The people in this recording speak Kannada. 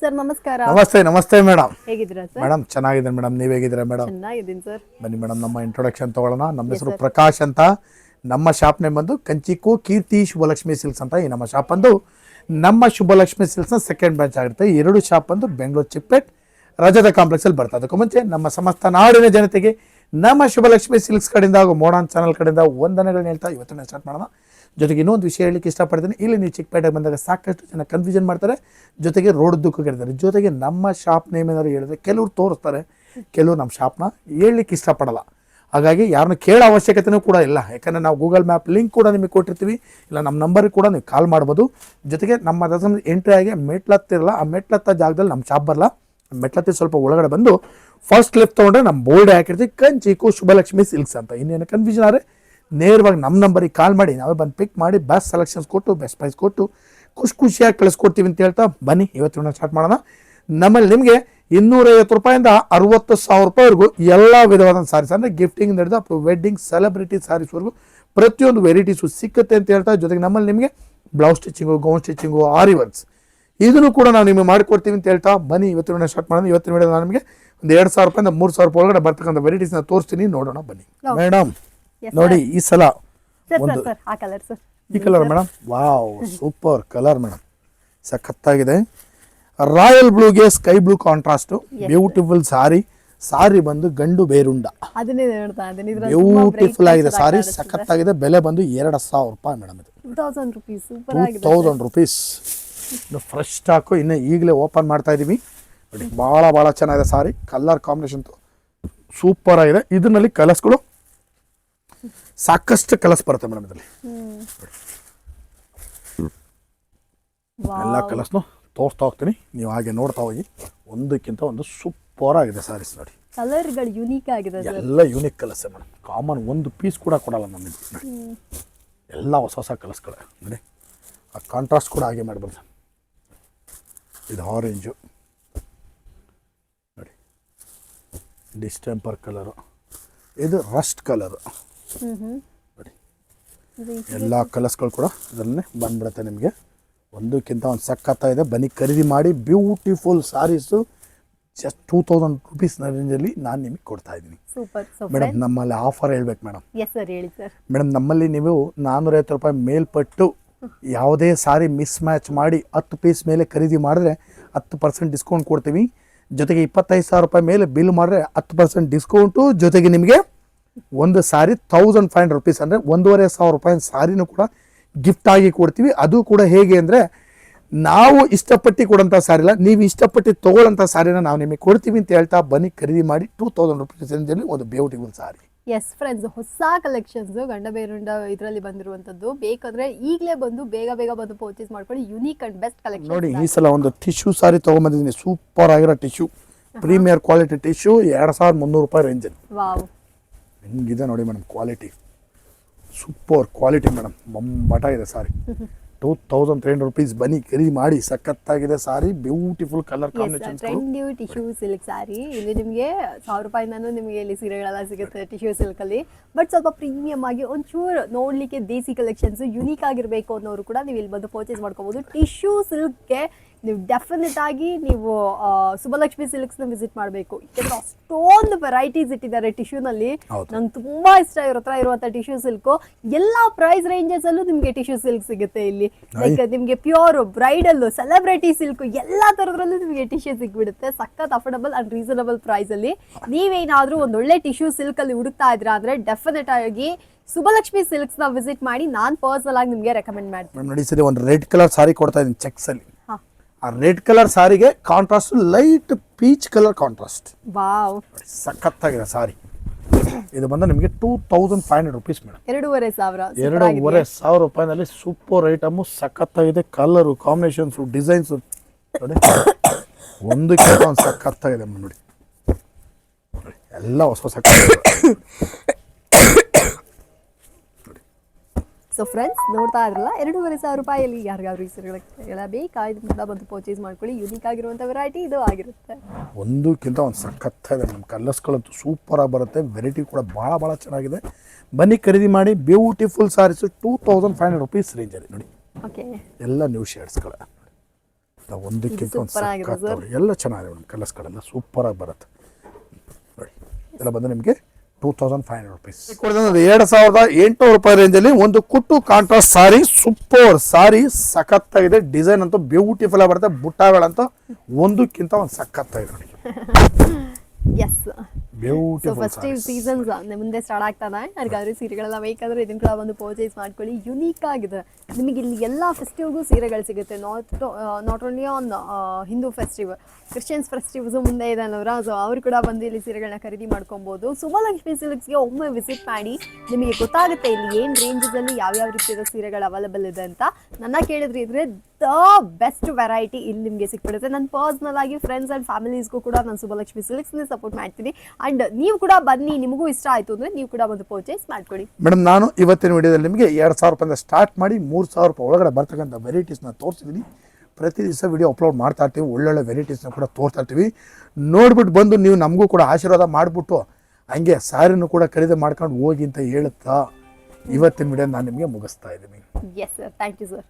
ಸರ್ ನಮಸ್ಕಾರ. ನಮಸ್ತೆ ನಮಸ್ತೆ ಮೇಡಮ್. ಹೇಗಿದ್ದೀರಾ ಸರ್? ಮೇಡಮ್ ಚೆನ್ನಾಗಿದ್ದೀನಿ ಮೇಡಮ್. ನೀವು ಹೇಗಿದ್ದೀರಾ ಮೇಡಮ್? ಚೆನ್ನಾಗಿದ್ದೀನಿ ಸರ್. ಬನ್ನಿ ಮೇಡಮ್ ನಮ್ಮ ಇಂಟ್ರೊಡಕ್ಷನ್ ತಗೊಳ್ಳೋಣ. ನಮ್ಮ ಹೆಸರು ಪ್ರಕಾಶ್ ಅಂತ. ನಮ್ಮ ಶಾಪ್ ನೇಮ್ ಬಂದು ಕಂಚಿಕು ಕೀರ್ತಿ ಶುಭಲಕ್ಷ್ಮಿ ಸಿಲ್ಕ್ಸ್ ಅಂತ ಈ ನಮ್ಮ ಶಾಪ್ ಬಂದು ನಮ್ಮ ಶುಭಲಕ್ಷ್ಮಿ ಸಿಲ್ಕ್ಸ್ನ ಸೆಕೆಂಡ್ ಬ್ರಾಂಚ್ ಆಗಿರುತ್ತೆ. ಎರಡು ಶಾಪ್ ಬಂದು ಬೆಂಗಳೂರು ಚಿಪ್ಪೆಟ್ ರಜದ ಕಾಂಪ್ಲೆಕ್ಸಲ್ಲಿ ಬರ್ತದೆ. ಅದಕ್ಕೂ ಮುಂಚೆ ನಮ್ಮ ಸಮಸ್ತ ನಾಡಿನ ಜನತೆಗೆ ನಮ್ಮ ಶುಭಲಕ್ಷ್ಮಿ ಸಿಲ್ಕ್ಸ್ ಕಡೆಯಿಂದ ಹಾಗೂ ಮೋಡಾನ್ ಚಾನಲ್ ಕಡೆಯಿಂದ ವಂದನೆಗಳನ್ನ ಹೇಳ್ತಾ ಇವತ್ತಿನ ಸ್ಟಾರ್ಟ್ ಮಾಡೋಣ. ಜೊತೆಗೆ ಇನ್ನೊಂದು ವಿಷಯ ಹೇಳಲಿಕ್ಕೆ ಇಷ್ಟಪಡ್ತೀನಿ. ಇಲ್ಲಿ ನೀವು ಚಿಕ್ಕಪೇಟೆಗೆ ಬಂದಾಗ ಸಾಕಷ್ಟು ಜನ ಕನ್ಫ್ಯೂಷನ್ ಮಾಡ್ತಾರೆ. ಜೊತೆಗೆ ರೋಡ್ ದುಃಖ ಕೇಳ್ತಾರೆ ಜೊತೆಗೆ ನಮ್ಮ ಶಾಪ್ ನೇಮ್ ಏನಾದ್ರು ಹೇಳಿದ್ರೆ ಕೆಲವರು ತೋರಿಸ್ತಾರೆ. ಕೆಲವರು ನಮ್ಮ ಶಾಪ್ನ ಹೇಳಲಿಕ್ಕೆ ಇಷ್ಟಪಡಲ್ಲ. ಹಾಗಾಗಿ ಯಾರನ್ನು ಕೇಳೋ ಅವಶ್ಯಕತೆಯೂ ಕೂಡ ಇಲ್ಲ. ಯಾಕಂದರೆ ನಾವು ಗೂಗಲ್ ಮ್ಯಾಪ್ ಲಿಂಕ್ ಕೂಡ ನಿಮಗೆ ಕೊಟ್ಟಿರ್ತೀವಿ. ಇಲ್ಲ, ನಮ್ಮ ನಂಬರ್ಗೆ ಕೂಡ ನೀವು ಕಾಲ್ ಮಾಡ್ಬೋದು. ಜೊತೆಗೆ ನಮ್ಮ ಎಂಟ್ರಿ ಆಗಿ ಮೆಟ್ಲತ್ತಿರಲ್ಲ. ಆ ಮೆಟ್ಲತ್ತ ಜಾಗದಲ್ಲಿ ನಮ್ಮ ಶಾಪ್ ಬರಲ್ಲ ಮೆಟ್ಲತ್ತಿ ಸ್ವಲ್ಪ ಒಳಗಡೆ ಬಂದು ಫಸ್ಟ್ ಲೆಫ್ಟ್ ತೊಗೊಂಡ್ರೆ ನಮ್ಮ ಬೋರ್ಡ್ ಹಾಕಿರ್ತೀವಿ. ಕಂಚಿಕು ಶುಭಲಕ್ಷ್ಮಿ ಸಿಲ್ಕ್ಸ್ ಅಂತ. ಇನ್ನೇನು ಕನ್ಫ್ಯೂಷನ್ ಆದರೆ ನೇರವಾಗಿ ನಮ್ಮ ನಂಬರಿಗೆ ಕಾಲ್ ಮಾಡಿ, ನಾವೇ ಬಂದು ಪಿಕ್ ಮಾಡಿ ಬೆಸ್ಟ್ ಸೆಲೆಕ್ಷನ್ಸ್ ಕೊಟ್ಟು ಬೆಸ್ಟ್ ಪ್ರೈಸ್ ಕೊಟ್ಟು, ಖುಷಿ ಖುಷಿಯಾಗಿ ಕಳಿಸ್ಕೊಡ್ತೀವಿ ಅಂತ ಹೇಳ್ತಾ ಬನ್ನಿ. ಇವತ್ತಿನ ಸ್ಟಾರ್ಟ್ ಮಾಡೋಣ. ನಮ್ಮಲ್ಲಿ ನಿಮಗೆ ಇನ್ನೂರೈವತ್ತು ರೂಪಾಯಿಂದ ಅರುವತ್ತು ಸಾವಿರ ರೂಪಾಯಿವರೆಗೂ ಎಲ್ಲ ವಿಧವಾದ ಸಾರೀಸ್ ಅಂದರೆ ಗಿಫ್ಟಿಂಗ್ ನಡೆದು ವೆಡ್ಡಿಂಗ್ ಸೆಲೆಬ್ರಿಟಿ ಸಾರೀಸ್ವರೆಗೂ ಪ್ರತಿಯೊಂದು ವೆರೈಟೀಸು ಸಿಕ್ಕುತ್ತೆ ಅಂತ ಹೇಳ್ತಾ, ಜೊತೆಗೆ ನಮ್ಮಲ್ಲಿ ನಿಮಗೆ blouse stitching gown stitching aari works ಇದನ್ನು ಕೂಡ ನಾವು ನಿಮಗೆ ಮಾಡಿಕೊಡ್ತೀವಿ ಅಂತ ಹೇಳ್ತಾ ಬನ್ನಿ ಇವತ್ತಿನ ಸ್ಟಾರ್ಟ್ ಮಾಡೋಣ. ಇವತ್ತಿನ ವಿಡಿಯೋ ನಾನು ನಿಮಗೆ ಒಂದು ಎರಡು ಸಾವಿರ ರೂಪಾಯಿಂದ ಮೂರು ಸಾವಿರ ರೂಪಾಯಿ ಒಳಗಡೆ ಬರ್ತಕ್ಕಂಥ ವೆರೈಟೀಸ್ನ ತೋರಿಸ್ತೀನಿ. ನೋಡೋಣ ಬನ್ನಿ. ಮೇಡಮ್ ನೋಡಿ ಈ ಸಲ ಒಂದು ಈ colour madam wow super colour madam ಸಖತ್ತಾಗಿದೆ. Royal ಬ್ಲೂಗೆ sky blue contrast beautiful sari sari ಬಂದು ಗಂಡು ಬೇರುಂಡ. ಬ್ಯೂಟಿಫುಲ್ ಆಗಿದೆ ಸಾರಿ ಸಖತ್ತಾಗಿದೆ. ಬೆಲೆ ಬಂದು ಎರಡು ಸಾವಿರ ರೂಪಾಯಿ ಮೇಡಮ್ ಇದು. ಟೂ ತೌಸಂಡ್ ರುಪೀಸ್ ಇನ್ನು ಫ್ರೆಶ್ ಸ್ಟಾಕು ಇನ್ನು ಈಗಲೇ ಓಪನ್ ಮಾಡ್ತಾ ಇದ್ದೀವಿ ನೋಡಿ ಭಾಳ ಭಾಳ ಚೆನ್ನಾಗಿದೆ ಸಾರಿ. ಕಲರ್ ಕಾಂಬಿನೇಷನ್ ಸೂಪರ್ ಆಗಿದೆ. ಇದರಲ್ಲಿ ಕಲರ್ಸ್ಗಳು ಸಾಕಷ್ಟು ಕಲರ್ಸ್ ಬರುತ್ತೆ ಮೇಡಮ್ ಇದರಲ್ಲಿ. ಎಲ್ಲ ಕಲರ್ಸ್ನು ತೋರಿಸ್ತಾ ಹೋಗ್ತೀನಿ. ನೀವು ಹಾಗೆ ನೋಡ್ತಾ ಹೋಗಿ. ಒಂದಕ್ಕಿಂತ ಒಂದು ಸೂಪರ್ ಆಗಿದೆ ಸಾರೀಸ್ ನೋಡಿ. ಕಲರ್ಗಳು ಯುನೀಕ್ ಆಗಿದೆ ಎಲ್ಲ ಯುನೀಕ್ ಕಲರ್ಸ್ ಮೇಡಮ್. ಕಾಮನ್ ಒಂದು ಪೀಸ್ ಕೂಡ ಕೊಡಲ್ಲ ನಮ್ಮ ಎಲ್ಲ ಹೊಸ ಹೊಸ ಕಲರ್ಸ್ಗಳು ನೋಡಿ. ಆ ಕಾಂಟ್ರಾಸ್ಟ್ ಕೂಡ ಹಾಗೆ ಮಾಡ್ಬೋದು. ಇದು ಆರೆಂಜು ನೋಡಿ. ಡಿಸ್ಟೆಂಪರ್ ಕಲರು ಇದು ರಸ್ಟ್ ಕಲರು ನೋಡಿ. ಎಲ್ಲ ಕಲರ್ಸ್ಗಳು ಕೂಡ ಇದರಲ್ಲೇ ಬಂದ್ಬಿಡುತ್ತೆ ನಿಮಗೆ. ಒಂದಕ್ಕಿಂತ ಒಂದು ಸಕ್ಕತ್ತಾಯಿದೆ ಇದೆ. ಬನ್ನಿ ಖರೀದಿ ಮಾಡಿ. Beautiful saris just two thousand rupees ರೇಂಜಲ್ಲಿ ನಾನು ನಿಮಗೆ ಕೊಡ್ತಾ ಇದ್ದೀನಿ. ಮೇಡಮ್ ನಮ್ಮಲ್ಲಿ ಆಫರ್ ಹೇಳ್ಬೇಕು ಮೇಡಮ್ ಎಸ್ ಸರ್ ಹೇಳಿ ಸರ್ ಮೇಡಮ್ ನಮ್ಮಲ್ಲಿ ನೀವು ನಾನ್ನೂರೈವತ್ತು ರೂಪಾಯಿ ಮೇಲ್ಪಟ್ಟು ಯಾವುದೇ ಸಾರಿ ಮಿಸ್ ಮ್ಯಾಚ್ ಮಾಡಿ ಹತ್ತು ಪೀಸ್ ಮೇಲೆ ಖರೀದಿ ಮಾಡಿದ್ರೆ ಹತ್ತು ಪರ್ಸೆಂಟ್ ಡಿಸ್ಕೌಂಟ್ ಕೊಡ್ತೀವಿ. ಜೊತೆಗೆ ಇಪ್ಪತ್ತೈದು ಸಾವಿರ ರೂಪಾಯಿ ಮೇಲೆ ಬಿಲ್ ಮಾಡಿದ್ರೆ ಹತ್ತು ಪರ್ಸೆಂಟ್ ಡಿಸ್ಕೌಂಟು ಜೊತೆಗೆ ನಿಮಗೆ ಒಂದು sari thousand five hundred rupees ಅಂದರೆ ಒಂದೂವರೆ ಸಾವಿರ ರೂಪಾಯಿ ಸಾರಿನೂ ಕೂಡ ಗಿಫ್ಟ್ ಆಗಿ ಕೊಡ್ತೀವಿ. ಅದು ಕೂಡ ಹೇಗೆ ಅಂದರೆ ನಾವು ಇಷ್ಟಪಟ್ಟು ಕೊಡೋಂಥ ಸಾರಿ ಇಲ್ಲ ನೀವು ಇಷ್ಟಪಟ್ಟು ತೊಗೊಳ್ಳೋಂಥ ಸಾರಿನ ನಾವು ನಿಮಗೆ ಕೊಡ್ತೀವಿ ಅಂತ ಹೇಳ್ತಾ ಬನ್ನಿ. ಖರೀದಿ ಮಾಡಿ ಟೂ ತೌಸಂಡ್ ರುಪೀಸ್ ಒಂದು ಬ್ಯೂಟಿಫುಲ್ ಸಾರಿ. ಎಸ್ ಫ್ರೆಂಡ್ಸ್ ಹೊಸ ಕಲೆಕ್ಷನ್ಸ್ ಗಂಡ ಬೇರುಂಡ ಇದರಲ್ಲಿ ಬಂದಿರುವಂತದ್ದು ಬೇಕಂದ್ರೆ ಈಗಲೇ ಬಂದು ಬೇಗ ಬೇಗ ಬಂದು ಪರ್ಚೇಸ್ ಮಾಡ್ಕೊಳ್ಳಿ ಯುನೀಕ್ ಅಂಡ್ ಬೆಸ್ಟ್ ಕಲೆಕ್ಷನ್ ನೋಡಿ ಈ ಸಲ ಒಂದು ಟಿಶ್ಯೂ ಸಾರಿ ತೊಗೊಂಬಂದಿದ್ದೀನಿ. ಸೂಪರ್ ಆಗಿರೋ ಟಿಶ್ಯೂ ಪ್ರೀಮಿಯರ್ ಕ್ವಾಲಿಟಿ ಟಿಶ್ಯೂ ಎರಡು ಸಾವಿರದ ಮುನ್ನೂರು ರೂಪಾಯಿ ರೇಂಜಲ್ಲಿ ವಾವ್ ಹೆಂಗಿದೆ ನೋಡಿ madam quality super quality madam ಬಂಬಟ ಇದೆ sari two thousand three hundred rupees ಬನ್ನಿ ಖರೀದಿ ಮಾಡಿ ಸಖತ್ತಾಗಿದೆ sari beautiful colour combination trend tissue silk sari. ಇಲ್ಲಿ ನಿಮಗೆ ಸಾವಿರ ರೂಪಾಯಿಂದನೂ ನಿಮಗೆ ಇಲ್ಲಿ ಸೀರೆಗಳೆಲ್ಲ ಸಿಗುತ್ತೆ ಟಿಶ್ಯೂ ಸಿಲ್ಕ್ ಅಲ್ಲಿ. ಬಟ್ ಸ್ವಲ್ಪ ಪ್ರೀಮಿಯಂ ಆಗಿ ಒಂಚೂರು ನೋಡ್ಲಿಕ್ಕೆ ದೇಸಿ ಕಲೆಕ್ಷನ್ಸ್ ಯುನೀಕ್ ಆಗಿರಬೇಕು ಅನ್ನೋರು ಕೂಡ ನೀವು ಇಲ್ಲಿ ಬಂದು ಪರ್ಚೇಸ್ ಮಾಡ್ಕೋಬಹುದು ಟಿಶ್ಯೂ ಸಿಲ್ಕ್ಗೆ ನೀವು ಡೆಫಿನೆಟ್ ಆಗಿ ನೀವು ಸುಬಲಕ್ಷ್ಮಿ ಸುಬ್ಬಲಕ್ಷ್ಮಿ ಸಿಲ್ಕ್ಸ್ನ ವಿಸಿಟ್ ಮಾಡಬೇಕು. ಯಾಕಂದ್ರೆ ಅಷ್ಟೊಂದು ವೆರೈಟೀಸ್ ಇಟ್ಟಿದ್ದಾರೆ ಟಿಶ್ಯೂನಲ್ಲಿ. ನಂಗೆ ತುಂಬಾ ಇಷ್ಟ ಇರೋ ಹತ್ರ ಇರುವಂತ ಟಿಶ್ಯೂ ಸಿಲ್ಕ್ ಎಲ್ಲಾ ಪ್ರೈಸ್ ರೇಂಜಸ್ ಅಲ್ಲೂ ನಿಮ್ಗೆ ಟಿಶ್ಯೂ ಸಿಲ್ಕ್ ಸಿಗುತ್ತೆ ಇಲ್ಲಿ. ಲೈಕ್ ನಿಮ್ಗೆ ಪ್ಯೂರ್ ಬ್ರೈಡಲ್ ಸೆಲೆಬ್ರಿಟಿ ಸಿಲ್ಕ್ ಎಲ್ಲಾ ತರದ್ರಲ್ಲೂ ನಿಮ್ಗೆ ಟಿಶ್ಯೂ ಸಿಕ್ಬಿಡುತ್ತೆ ಸಖತ್ ಅಫೋರ್ಡಬಲ್ ಅಂಡ್ ರೀಸನಬಲ್ ಪ್ರೈಸ್ ಅಲ್ಲಿ. ನೀವೇನಾದ್ರೂ ಒಂದ್ ಒಳ್ಳೆ ಟಿಶ್ಯೂ ಸಿಲ್ಕ್ ಅಲ್ಲಿ ಹುಡುಕ್ತಾ ಇದ್ರ ಅಂದ್ರೆ ಡೆಫಿನೆಟ್ ಆಗಿ ಸುಬ್ಬಲಕ್ಷ್ಮಿ ಸಿಲ್ಕ್ಸ್ನ ವಿಸಿಟ್ ಮಾಡಿ ನಾನ್ ಪರ್ಸನಲ್ ಆಗಿ ನಿಮ್ಗೆ ರೆಕಮೆಂಡ್ ಮಾಡ್ತೀನಿ. ಮೇಡಮ್ ನೋಡಿ ಸರಿ ಒಂದು ರೆಡ್ ಕಲರ್ ಸಾರಿ ಕೊಡ್ತಾ ಇದ್ದೀನಿ ಚೆಕ್ಸಲ್ಲಿ ಆ ರೆಡ್ ಕಲರ್ ಸಾರಿಗೆ contrast light peach colour contrast wow. ಸಖತ್ತಾಗಿದೆ ಸಾರಿ. ಇದು ಬಂದು ನಿಮಗೆ two thousand five hundred rupees madam ಎರಡೂವರೆ ಸಾವಿರ. ಎರಡೂವರೆ. ಸಾವಿರ ರೂಪಾಯಿನಲ್ಲಿ ಸೂಪರ್ ಐಟಮು ಸಖತ್ತಾಗಿದೆ ಕಲರು ಕಾಂಬಿನೇಷನ್ಸು ಡಿಸೈನ್ಸು ನೋಡಿ. ಕಿಲೋ ಒಂದು ಸಖತ್ತಾಗಿದೆ ನೋಡಿ, ಎಲ್ಲ ಹೊಸ ಹೊಸ ಸೊ ಫ್ರೆಂಡ್ಸ್ ನೋಡ್ತಾ ಇದ್ರಲ್ಲ ಎರಡೂವರೆ ಸಾವಿರ ರೂಪಾಯಲ್ಲಿ ಯಾರಿಗಾದ್ರೂ ಈ ಸೀರೆಗಳ ಬೇಕಾಯ್ದು ಕೂಡ ಬಂದು ಪರ್ಚೇಸ್ ಮಾಡ್ಕೊಳ್ಳಿ. ಯುನೀಕ್ ಆಗಿರುವಂಥ ವೆರೈಟಿ ಇದು ಆಗಿರುತ್ತೆ. ಒಂದಕ್ಕಿಂತ ಒಂದು ಸಖತ್ತಾಗಿದೆ. ನಮ್ಮ ಕಲರ್ಸ್ಗಳಂತೂ ಸೂಪರಾಗಿ ಬರುತ್ತೆ. ವೆರೈಟಿ ಕೂಡ ಭಾಳ ಭಾಳ ಚೆನ್ನಾಗಿದೆ. ಬನ್ನಿ ಖರೀದಿ ಮಾಡಿ. Beautiful saris two thousand five hundred rupees ರೇಂಜಲ್ಲಿ ನೋಡಿ. ಓಕೆ ಎಲ್ಲ ನ್ಯೂ ಶೇಡ್ಸ್ಗಳ ಒಂದಕ್ಕಿಂತ ಒಂದು ಸಖತ್ತಾಗಿ ಎಲ್ಲ ಚೆನ್ನಾಗಿದೆ. ಮೇಡಮ್ ಕಲರ್ಸ್ಗಳೆಲ್ಲ ಸೂಪರಾಗಿ ಬರುತ್ತೆ. ನೋಡಿ. ಎಲ್ಲ ಬಂದು ನಿಮಗೆ two thousand five hundred rupees ಎರಡು ಸಾವಿರದ ಎಂಟುನೂರು ರೂಪಾಯಿ ರೇಂಜಲ್ಲಿ ಒಂದು ಕುಟ್ಟು ಕಾಂಟ್ರಾಸ್ಟ್ ಸಾರಿ ಸೂಪರ್ ಸಾರಿ ಸಖತ್ತಾಗಿದೆ. ಡಿಸೈನ್ ಅಂತೂ ಬ್ಯೂಟಿಫುಲ್ ಆಗಿ ಬರುತ್ತೆ. ಬುಟ್ಟಾಗಳಂತೂ ಒಂದಕ್ಕಿಂತ ಒಂದು ಸಖತ್ತಾಗಿದೆ ನೋಡಿ. ಎಸ್ ಸೊ ಫೆಸ್ಟಿವ್ ಸೀಸನ್ಸ್ ಮುಂದೆ ಸ್ಟಾರ್ಟ್ ಆಗ್ತಾನೆ? ಯಾರಿಗಾದ್ರೂ ಸೀರೆಗಳೆಲ್ಲ ಬೇಕಾದ್ರೆ ಇದನ್ನ ಕೂಡ ಒಂದು ಪರ್ಚೇಸ್ ಮಾಡ್ಕೊಳ್ಳಿ. ಯುನೀಕ್ ಆಗಿದೆ. ನಿಮಗೆ ಇಲ್ಲಿ ಎಲ್ಲ ಫೆಸ್ಟಿವ್ಗೂ ಸೀರೆಗಳು ಸಿಗುತ್ತೆ. Not not only on Hindu festive Christians festives ಮುಂದೆ ಇದೆ ಅಲ್ಲವ್ರ ಸೊ ಅವರು ಕೂಡ ಬಂದು ಇಲ್ಲಿ ಸೀರೆಗಳನ್ನ ಖರೀದಿ ಮಾಡ್ಕೊಬೋದು. ಸುಮಲಕ್ಷ್ಮಿ ಸಿಲ್ಕ್ಸ್ಗೆ ಒಮ್ಮೆ ವಿಸಿಟ್ ಮಾಡಿ ನಿಮಗೆ ಗೊತ್ತಾಗುತ್ತೆ ಇಲ್ಲಿ ಏನು ಯಾವ ಯಾವ್ಯಾವ ರೀತಿಯ ಸೀರೆಗಳು ಅವೈಲೇಬಲ್ ಇದೆ ಅಂತ. ನನ್ನ ಕೇಳಿದ್ರೆ ಇದ್ರೆ ದ ಬೆಸ್ಟ್ ವೆರೈಟಿ ಇಲ್ಲಿ ನಿಮಗೆ ಸಿಕ್ಬಿಡುತ್ತೆ. ನಾನು ಪರ್ಸ್ನಲ್ ಆಗಿ ಫ್ರೆಂಡ್ಸ್ ಆ್ಯಂಡ್ ಫ್ಯಾಮಿಲೀಸ್ಗೂ ಕೂಡ ನಾನು ಸುಬ್ಬಲಕ್ಷ್ಮಿ ಸಿಲ್ಕ್ಸ್ನೇ ಸಪೋರ್ಟ್ ಮಾಡ್ತೀನಿ. ಆ್ಯಂಡ್ ನೀವು ಕೂಡ ಬನ್ನಿ ನಿಮಗೂ ಇಷ್ಟ ಆಯಿತು ಅಂದರೆ ನೀವು ಕೂಡ ಒಂದು ಪರ್ಚೇಸ್ ಮಾಡ್ಕೊಳ್ಳಿ. ಮೇಡಮ್ ನಾನು ಇವತ್ತಿನ ವಿಡಿಯೋದಲ್ಲಿ ನಿಮಗೆ ಎರಡು ಸಾವಿರ ರೂಪಾಯಿಂದ ಸ್ಟಾರ್ಟ್ ಮಾಡಿ ಮೂರು ಸಾವಿರ ರೂಪಾಯಿ ಒಳಗಡೆ ಬರ್ತಕ್ಕಂಥ ವೆರೈಟೀಸ್ನ ತೋರಿಸಿದ್ದೀನಿ ಪ್ರತಿ ದಿವಸ ವಿಡಿಯೋ ಅಪ್ಲೋಡ್ ಮಾಡ್ತಾ ಇರ್ತೀವಿ ಒಳ್ಳೊಳ್ಳೆ ವೆರೈಟೀಸ್ನ ಕೂಡ ತೋರಿಸ್ತಾ ಇರ್ತೀವಿ. ನೋಡ್ಬಿಟ್ಟು ಬಂದು ನೀವು ನಮಗೂ ಕೂಡ ಆಶೀರ್ವಾದ ಮಾಡಿಬಿಟ್ಟು ಹಂಗೆ ಸಾರಿನೂ ಕೂಡ ಖರೀದಿ ಮಾಡ್ಕೊಂಡು ಹೋಗಿ ಅಂತ ಹೇಳುತ್ತಾ ಇವತ್ತಿನ ವಿಡಿಯೋ ನಾನು ನಿಮಗೆ ಮುಗಿಸ್ತಾ ಇದ್ದೀನಿ. Yes sir thank you sir